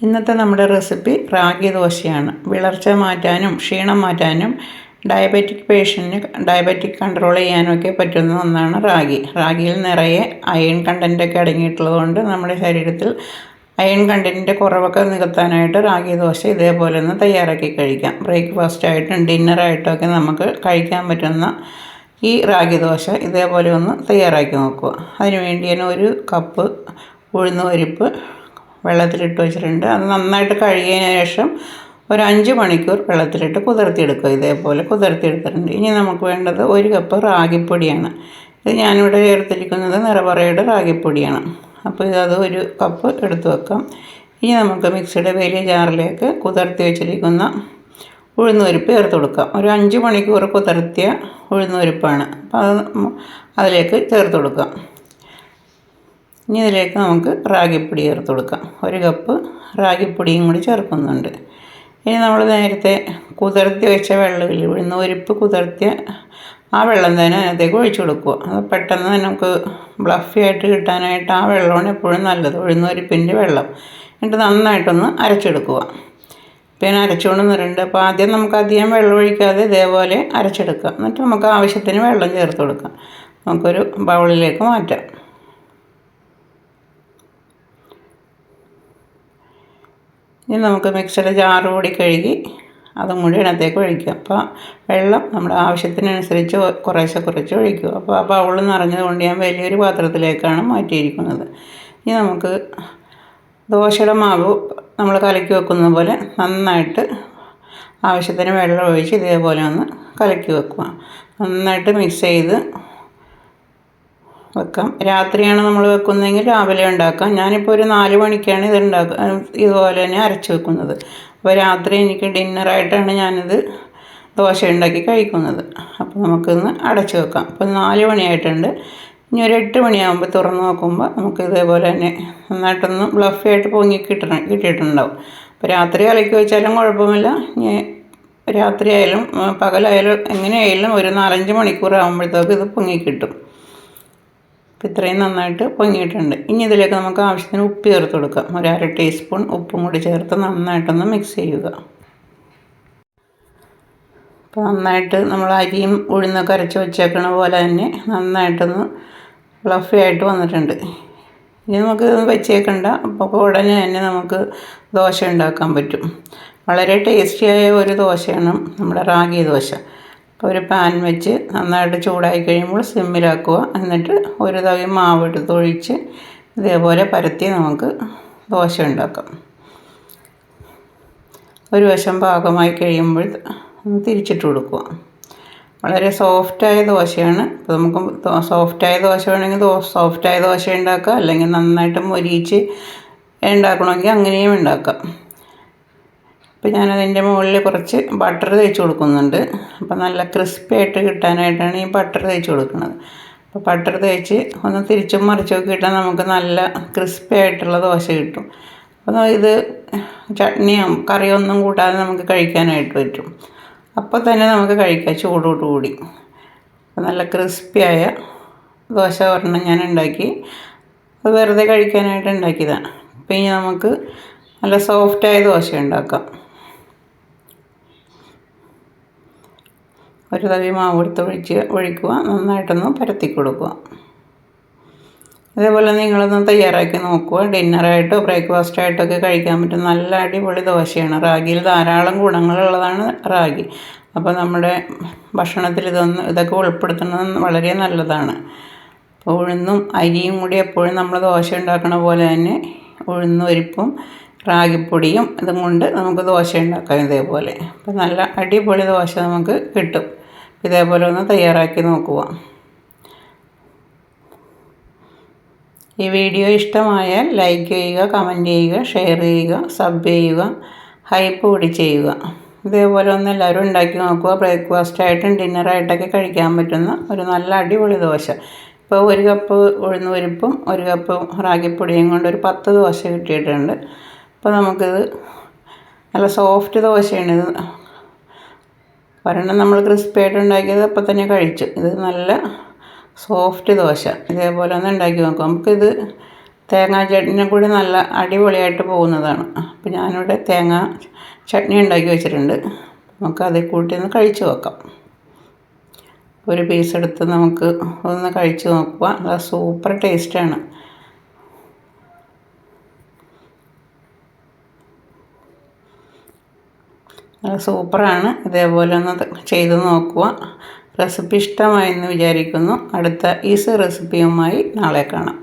ഇന്നത്തെ നമ്മുടെ റെസിപ്പി റാഗി ദോശയാണ്. വിളർച്ച മാറ്റാനും ക്ഷീണം മാറ്റാനും ഡയബറ്റിക് പേഷ്യന്റിന് ഡയബറ്റിക് കൺട്രോൾ ചെയ്യാനൊക്കെ പറ്റുന്ന ഒന്നാണ് റാഗി. റാഗിയിൽ നിറയെ അയൺ കണ്ടന്റൊക്കെ അടങ്ങിയിട്ടുള്ളതുകൊണ്ട് നമ്മുടെ ശരീരത്തിൽ അയൺ കണ്ടന്റിന്റെ കുറവൊക്കെ നികത്താനായിട്ട് റാഗി ദോശ ഇതേപോലെ ഒന്ന് തയ്യാറാക്കി കഴിക്കാം. ബ്രേക്ക്ഫാസ്റ്റ് ബ്രേക്ക്ഫാസ്റ്റായിട്ടും ഡിന്നറായിട്ടും ഒക്കെ നമുക്ക് കഴിക്കാൻ പറ്റുന്ന ഈ റാഗി ദോശ ഇതേപോലെ ഒന്ന് തയ്യാറാക്കി നോക്കുക. അതിനുവേണ്ടി തന്നെ ഒരു കപ്പ് ഉഴുന്ന് പരിപ്പ് വെള്ളത്തിലിട്ട് വെച്ചിട്ടുണ്ട്. അത് നന്നായിട്ട് കഴുകിയതിന് ശേഷം ഒരു അഞ്ച് മണിക്കൂർ വെള്ളത്തിലിട്ട് കുതിർത്തിയെടുക്കുക. ഇതേപോലെ കുതിർത്തിയെടുത്തിട്ടുണ്ട്. ഇനി നമുക്ക് വേണ്ടത് ഒരു കപ്പ് റാഗിപ്പൊടിയാണ്. ഇത് ഞാനിവിടെ ചേർത്തിരിക്കുന്നത് നിറപറയുടെ റാഗിപ്പൊടിയാണ്. അപ്പോൾ ഇത് ഒരു കപ്പ് എടുത്ത് വെക്കാം. ഇനി നമുക്ക് മിക്സിയുടെ വലിയ ജാറിലേക്ക് കുതിർത്തി വെച്ചിരിക്കുന്ന ഉഴുന്നുപരിപ്പ് ചേർത്ത് കൊടുക്കാം. ഒരു അഞ്ച് മണിക്കൂർ കുതിർത്തിയ ഉഴുന്നുപരിപ്പാണ് അപ്പോൾ അത് അതിലേക്ക് ചേർത്ത് കൊടുക്കാം. ഇനി ഇതിലേക്ക് നമുക്ക് റാഗിപ്പൊടി ചേർത്ത് കൊടുക്കാം. ഒരു കപ്പ് റാഗിപ്പൊടിയും കൂടി ചേർക്കുന്നുണ്ട്. ഇനി നമ്മൾ നേരത്തെ കുതിർത്തി വെച്ച വെള്ളമില്ല ഇവിടുന്ന് ഒരുപ്പ് കുതിർത്തിയ ആ വെള്ളം തന്നെ അതിനകത്തേക്ക് ഒഴിച്ചു കൊടുക്കുക. അത് പെട്ടെന്ന് നമുക്ക് ബ്ലഫി ആയിട്ട് കിട്ടാനായിട്ട് ആ വെള്ളമാണ് എപ്പോഴും നല്ലത് ഉഴുന്ന് പരിപ്പിന്റെ വെള്ളം. എന്നിട്ട് നന്നായിട്ടൊന്ന് അരച്ചെടുക്കുക. പിന്നെ അരച്ചുകൊണ്ട് വന്നിട്ടുണ്ട് അപ്പോൾ ആദ്യം നമുക്ക് അധികം വെള്ളം ഒഴിക്കാതെ ഇതേപോലെ അരച്ചെടുക്കുക. എന്നിട്ട് നമുക്ക് ആവശ്യത്തിന് വെള്ളം ചേർത്ത് കൊടുക്കാം. നമുക്കൊരു ബൗളിലേക്ക് മാറ്റാം. ഇനി നമുക്ക് മിക്സിയുടെ ജാറ് കൂടി കഴുകി അതും കൂടി അതിനകത്തേക്ക് ഒഴിക്കുക. അപ്പോൾ വെള്ളം നമ്മുടെ ആവശ്യത്തിനനുസരിച്ച് കുറേശ്ശെ കുറച്ച് ഒഴിക്കുക. അപ്പോൾ ആ ബൗൾ നിറഞ്ഞതുകൊണ്ട് ഞാൻ വലിയൊരു പാത്രത്തിലേക്കാണ് മാറ്റിയിരിക്കുന്നത്. ഇനി നമുക്ക് ദോശയുടെ മാവ് നമ്മൾ കലക്കി വെക്കുന്ന പോലെ നന്നായിട്ട് ആവശ്യത്തിന് വെള്ളം ഒഴിച്ച് ഇതേപോലെ ഒന്ന് കലക്കി വെക്കുക. നന്നായിട്ട് മിക്സ് ചെയ്ത് വെക്കാം. രാത്രിയാണ് നമ്മൾ വെക്കുന്നതെങ്കിൽ രാവിലെ ഉണ്ടാക്കാം. ഞാനിപ്പോൾ ഒരു നാല് മണിക്കാണ് ഇത് ഉണ്ടാക്കുക ഇതുപോലെ തന്നെ അരച്ച് വെക്കുന്നത്. അപ്പോൾ രാത്രി എനിക്ക് ഡിന്നറായിട്ടാണ് ഞാനിത് ദോശ ഉണ്ടാക്കി കഴിക്കുന്നത്. അപ്പോൾ നമുക്കിന്ന് അടച്ച് വെക്കാം. അപ്പോൾ നാല് മണിയായിട്ടുണ്ട്. ഇനി ഒരു എട്ട് മണിയാകുമ്പോൾ തുറന്ന് നോക്കുമ്പോൾ നമുക്ക് ഇതേപോലെ തന്നെ നന്നായിട്ടൊന്ന് ആയിട്ട് പൊങ്ങി കിട്ടണം കിട്ടിയിട്ടുണ്ടാവും. അപ്പോൾ രാത്രി കലക്കി വെച്ചാലും കുഴപ്പമില്ല. ഇനി രാത്രിയായാലും പകലായാലും എങ്ങനെയായാലും ഒരു നാലഞ്ച് മണിക്കൂർ ആകുമ്പോഴത്തേക്ക് ഇത് പൊങ്ങി കിട്ടും. ഇത്രയും നന്നായിട്ട് പൊങ്ങിയിട്ടുണ്ട്. ഇനി ഇതിലേക്ക് നമുക്ക് ആവശ്യത്തിന് ഉപ്പ് ചേർത്ത് കൊടുക്കാം. ഒരു അര ടീസ്പൂൺ ഉപ്പും കൂടി ചേർത്ത് നന്നായിട്ടൊന്ന് മിക്സ് ചെയ്യുക. അപ്പോൾ നന്നായിട്ട് നമ്മൾ അരിയും ഉഴുന്നൊക്കെ അരച്ച് വെച്ചേക്കണ പോലെ തന്നെ നന്നായിട്ടൊന്ന് ഫ്ലഫി ആയിട്ട് വന്നിട്ടുണ്ട്. ഇനി നമുക്ക് വെച്ചേക്കണ്ട. അപ്പോൾ ഉടനെ തന്നെ നമുക്ക് ദോശ ഉണ്ടാക്കാൻ പറ്റും. വളരെ ടേസ്റ്റിയായ ഒരു ദോശയാണ് നമ്മുടെ റാഗി ദോശ. ഒരു പാൻ വെച്ച് നന്നായിട്ട് ചൂടായി കഴിയുമ്പോൾ സിമ്മിലാക്കുക. എന്നിട്ട് ഒരു തവി മാവ് എടുത്ത് ഒഴിച്ച് ഇതേപോലെ പരത്തി നമുക്ക് ദോശ ഉണ്ടാക്കാം. ഒരു വശം പാകമായി കഴിയുമ്പോൾ തിരിച്ചിട്ട് കൊടുക്കുക. വളരെ സോഫ്റ്റായ ദോശയാണ്. അപ്പോൾ നമുക്ക് സോഫ്റ്റായ ദോശ വേണമെങ്കിൽ ദോ സോഫ്റ്റായ ദോശ ഉണ്ടാക്കാം. അല്ലെങ്കിൽ നന്നായിട്ട് മൊരിയിച്ച് ഉണ്ടാക്കണമെങ്കിൽ അങ്ങനെയും ഉണ്ടാക്കാം. അപ്പോൾ ഞാനതിന്റെ മുകളിൽ കുറച്ച് ബട്ടർ തേച്ച് കൊടുക്കുന്നുണ്ട്. അപ്പോൾ നല്ല ക്രിസ്പി ആയിട്ട് കിട്ടാനായിട്ടാണ് ഈ ബട്ടർ തേച്ച് കൊടുക്കുന്നത്. അപ്പോൾ ബട്ടർ തേച്ച് ഒന്ന് തിരിച്ചും മറിച്ചും ഇട്ടാൽ നമുക്ക് നല്ല ക്രിസ്പി ആയിട്ടുള്ള ദോശ കിട്ടും. അപ്പോൾ ഇത് ചട്നിയും കറിയോ ഒന്നും കൂട്ടാതെ നമുക്ക് കഴിക്കാനായിട്ട് പറ്റും. അപ്പോൾ തന്നെ നമുക്ക് കഴിക്കാം ചൂടോടുകൂടി നല്ല ക്രിസ്പിയായ ദോശ ഒരെണ്ണം ഞാൻ ഉണ്ടാക്കി. അത് വെറുതെ കഴിക്കാനായിട്ട് ഉണ്ടാക്കിയതാണ്. ഇനി നമുക്ക് നല്ല സോഫ്റ്റായ ദോശ ഉണ്ടാക്കാം. ഒരു തവി മാവ് എടുത്ത് ഒഴിച്ച് ഒഴിക്കുക നന്നായിട്ടൊന്ന് പരത്തി കൊടുക്കുക. അതേപോലെ നിങ്ങളൊന്ന് തയ്യാറാക്കി നോക്കുക. ഡിന്നറായിട്ടോ ബ്രേക്ക്ഫാസ്റ്റായിട്ടൊക്കെ കഴിക്കാൻ പറ്റും. നല്ല അടിപൊളി ദോശയാണ്. റാഗിയിൽ ധാരാളം ഗുണങ്ങളുള്ളതാണ് റാഗി. അപ്പോൾ നമ്മുടെ ഭക്ഷണത്തിൽ ഇതൊന്ന് ഇതൊക്കെ ഉൾപ്പെടുത്തുന്നത് വളരെ നല്ലതാണ്. അപ്പോൾ ഉഴുന്നും അരിയും കൂടി എപ്പോഴും നമ്മൾ ദോശ ഉണ്ടാക്കണ പോലെ തന്നെ ഉഴുന്നൊരിപ്പും റാഗിപ്പൊടിയും ഇതും കൊണ്ട് നമുക്ക് ദോശ ഉണ്ടാക്കാം ഇതേപോലെ. അപ്പോൾ നല്ല അടിപൊളി ദോശ നമുക്ക് കിട്ടും. ഇതേപോലെ ഒന്ന് തയ്യാറാക്കി നോക്കുക. ഈ വീഡിയോ ഇഷ്ടമായാൽ ലൈക്ക് ചെയ്യുക കമന്റ് ചെയ്യുക ഷെയർ ചെയ്യുക സബ് ചെയ്യുക ഹൈപ്പ് കൂടി ചെയ്യുക. ഇതേപോലെ ഒന്ന് എല്ലാവരും ഉണ്ടാക്കി നോക്കുക. ബ്രേക്ക്ഫാസ്റ്റ് ബ്രേക്ക്ഫാസ്റ്റായിട്ടും ഡിന്നറായിട്ടൊക്കെ കഴിക്കാൻ പറ്റുന്ന ഒരു നല്ല അടിപൊളി ദോശ. ഇപ്പോൾ ഒരു കപ്പ് ഉഴുന്ന് പരിപ്പും ഒരു കപ്പ് റാഗിപ്പൊടിയും കൊണ്ട് ഒരു പത്ത് ദോശ കിട്ടിയിട്ടുണ്ട്. അപ്പോൾ നമുക്കിത് നല്ല സോഫ്റ്റ് ദോശയാണ് ഇത്. ഒരെണ്ണം നമ്മൾ ക്രിസ്പിയായിട്ട് ഉണ്ടാക്കിയത് അപ്പം തന്നെ കഴിച്ചു. ഇത് നല്ല സോഫ്റ്റ് ദോശ. ഇതേപോലെ ഒന്ന് ഉണ്ടാക്കി നോക്കാം. നമുക്കിത് തേങ്ങാ ചട്നിയും കൂടി നല്ല അടിപൊളിയായിട്ട് പോകുന്നതാണ്. അപ്പം ഞാനിവിടെ തേങ്ങ ചട്നി ഉണ്ടാക്കി വെച്ചിട്ടുണ്ട്. നമുക്ക് അതിൽ കൂട്ടി ഒന്ന് കഴിച്ച് നോക്കാം. ഒരു പീസ് എടുത്ത് നമുക്ക് ഒന്ന് കഴിച്ച് നോക്കുക. നല്ല സൂപ്പർ ടേസ്റ്റാണ് സൂപ്പറാണ്. ഇതേപോലെ ഒന്ന് ചെയ്ത് നോക്കുക റെസിപ്പി ഇഷ്ടമായെന്ന് വിചാരിക്കുന്നു. അടുത്ത ഈസി റെസിപ്പിയുമായി നാളെ കാണാം.